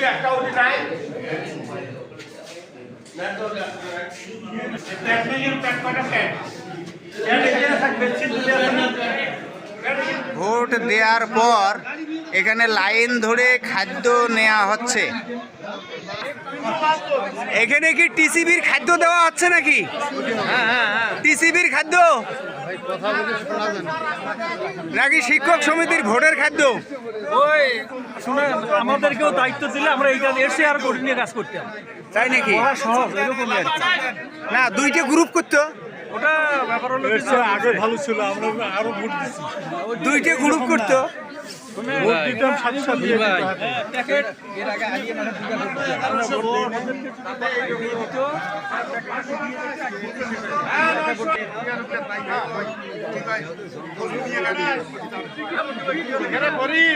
কি একটা ওটি নাই pant pant pant pant pant pant pant pant pant vote দেওয়ার পর এখানে লাইন ধরে খাদ্য নেওয়া হচ্ছে। এখানে কি টিসিবির খাদ্য দেওয়া হচ্ছে নাকি? টিসিবির খাদ্য? নাকি শিক্ষক সমিতির ভোটের খাদ্য? ওই শুনে আমাদেরকেও দায়িত্ব দিলে আমরা এই কাজ এসে আর করি নিয়ে কাজ করতাম তাই নাকি? সহজ কি। না দুইটা গ্রুপ করতো ওটা ব্যাপার হলো আগে ভালো ছিল আমরা আরও ভোট দিচ্ছি দুইটা গ্রুপ করতো।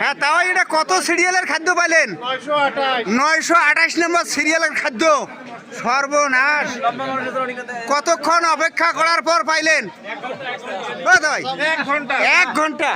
হ্যাঁ তাও এটা কত সিরিয়ালের খাদ্য পাইলেন? নয়শো আঠাশ। নম্বর সিরিয়ালের খাদ্য। সর্বনাশ। কতক্ষণ অপেক্ষা করার পর পাইলেন? এক ঘণ্টা এক ঘণ্টা।